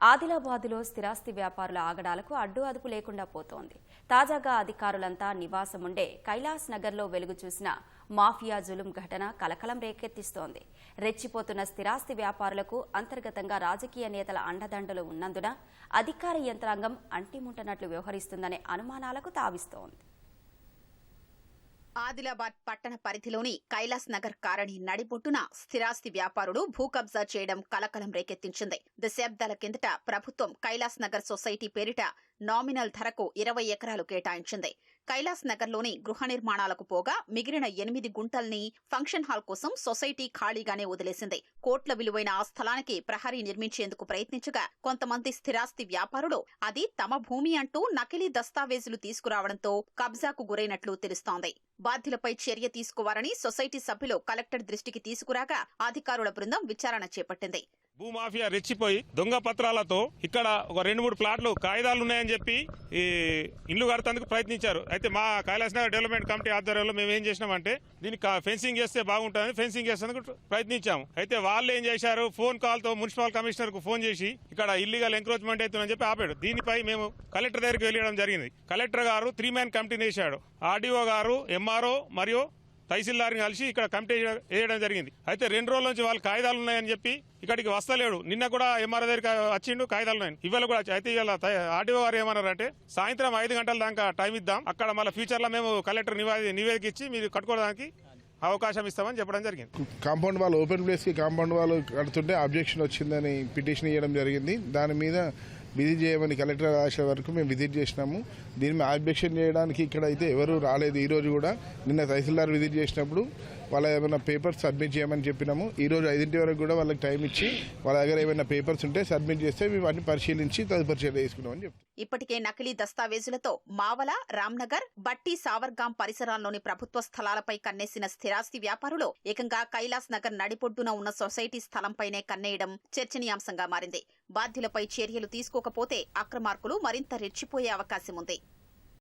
ఆదిలాబాద్లో స్థిరాస్తి వ్యాపారుల ఆగడాలకు అడ్డు అదుపు లేకుండా పోతోంది. తాజాగా అధికారులంతా నివాసం ఉండే కైలాస్ నగర్లో వెలుగు చూసిన మాఫియా జులుం ఘటన కలకలం రేకెత్తిస్తోంది. రెచ్చిపోతున్న స్థిరాస్తి వ్యాపారులకు అంతర్గతంగా రాజకీయ నేతల అండదండలు ఉన్నందున అధికార యంత్రాంగం అంటిముంటనట్లు వ్యవహరిస్తుందనే అనుమానాలకు తావిస్తోంది. ఆదిలాబాద్ పట్టణ పరిధిలోని కైలాస్ నగర్ కారణి నడిబొట్టున స్థిరాస్తి వ్యాపారుడు భూ కబ్జా చేయడం కలకలం రేకెత్తించింది. దశాబ్దాల కిందట ప్రభుత్వం కైలాస్ నగర్ సొసైటీ పేరిట నామినల్ ధరకు ఇరవై ఎకరాలు కేటాయించింది. కైలాస్ నగర్లోని గృహ నిర్మాణాలకు పోగా మిగిలిన ఎనిమిది గుంటల్ని ఫంక్షన్ హాల్ కోసం సొసైటీ ఖాళీగానే వదిలేసింది. కోట్ల విలువైన ఆ స్థలానికి ప్రహరీ నిర్మించేందుకు ప్రయత్నించగా కొంతమంది స్థిరాస్తి వ్యాపారులు అది తమ భూమి అంటూ నకిలీ దస్తావేజులు తీసుకురావడంతో కబ్జాకు గురైనట్లు తెలుస్తోంది. బాధ్యులపై చర్య తీసుకోవాలని సొసైటీ సభ్యులు కలెక్టర్ దృష్టికి తీసుకురాగా అధికారుల బృందం విచారణ చేపట్టింది. భూమాఫియా రెచ్చిపోయి దొంగ పత్రాలతో ఇక్కడ ఒక రెండు మూడు ప్లాట్లు కాగితాలు ఉన్నాయని చెప్పి ఈ ఇల్లు కడతందుకు ప్రయత్నించారు. అయితే మా కైలాసనగర్ డెవలప్మెంట్ కమిటీ ఆధ్వర్యంలో మేము ఏం చేసినామంటే దీనికి ఫెన్సింగ్ చేస్తే బాగుంటుందని ఫెన్సింగ్ చేసేందుకు ప్రయత్నించాము. అయితే వాళ్ళు ఏం చేశారు? ఫోన్ కాల్తో మున్సిపల్ కమిషనర్కు ఫోన్ చేసి ఇక్కడ ఇల్లీగల్ ఎంక్రోచ్మెంట్ అవుతుందని చెప్పి ఆపాడు. దీనిపై మేము కలెక్టర్ దగ్గరికి వెళ్ళడం జరిగింది. కలెక్టర్ గారు త్రీ మ్యాన్ కమిటీని వేశాడు. ఆర్డీఓ గారు ఎంఆర్ఓ మరియు తహసీల్దార్ని కలిసి ఇక్కడ కమిటీ వేయడం జరిగింది. అయితే రెండు రోజుల నుంచి వాళ్ళు కాగితాలు ఉన్నాయని చెప్పి ఇక్కడికి వస్తలేడు. నిన్న కూడా ఎంఆర్ఓ దగ్గరికి వచ్చిండు కాగితాలు ఉన్నాయి. ఇవాళ కూడా అయితే ఇవాళ ఆర్డీఓ గారు ఏమన్నారంటే సాయంత్రం ఐదు గంటల దాకా టైం ఇద్దాం. అక్కడ మళ్ళీ ఫ్యూచర్లో మేము కలెక్టర్ నివేది నివేదిక ఇచ్చి మీరు కట్టుకోవడానికి అవకాశం ఇస్తామని చెప్పడం జరిగింది. కాంపౌండ్ వాళ్ళు ఓపెన్ ప్లేస్కి కాంపౌండ్ వాళ్ళు కడుతుంటే అబ్జెక్షన్ వచ్చిందని పిటిషన్ ఇవ్వడం జరిగింది. దాని మీద విజిట్ చేయమని కలెక్టర్ ఆశ వరకు మేము విజిట్ చేసినాము. దీని మీద ఆబ్జెక్షన్ చేయడానికి ఇక్కడ అయితే ఎవరు రాలేదు. ఈరోజు కూడా నిన్న తహసీల్దార్ విజిట్ చేసినప్పుడు వాళ్ళ ఏమైనా పేపర్స్ సబ్మిట్ చేయమని చెప్పినాము. ఈరోజు ఐదింటి వరకు కూడా వాళ్ళకి టైం ఇచ్చి వాళ్ళ దగ్గర ఏమైనా పేపర్స్ ఉంటే సబ్మిట్ చేస్తే మేము అన్ని పరిశీలించి తదుపరి చర్య తీసుకున్నామని చెప్తాం ఇప్పటికే నకిలీ దస్తావేజులతో మావల రామ్నగర్ బట్టి సావర్గాం పరిసరాల్లోని ప్రభుత్వ స్థలాలపై కన్నేసిన స్థిరాస్తి వ్యాపారులు ఏకంగా కైలాస్ నగర్ నడిపొడ్డున ఉన్న సొసైటీ స్థలంపైనే కన్నేయడం చర్చనీయాంశంగా మారింది. బాధ్యులపై చర్యలు తీసుకోకపోతే అక్రమార్కులు మరింత రెచ్చిపోయే అవకాశం ఉంది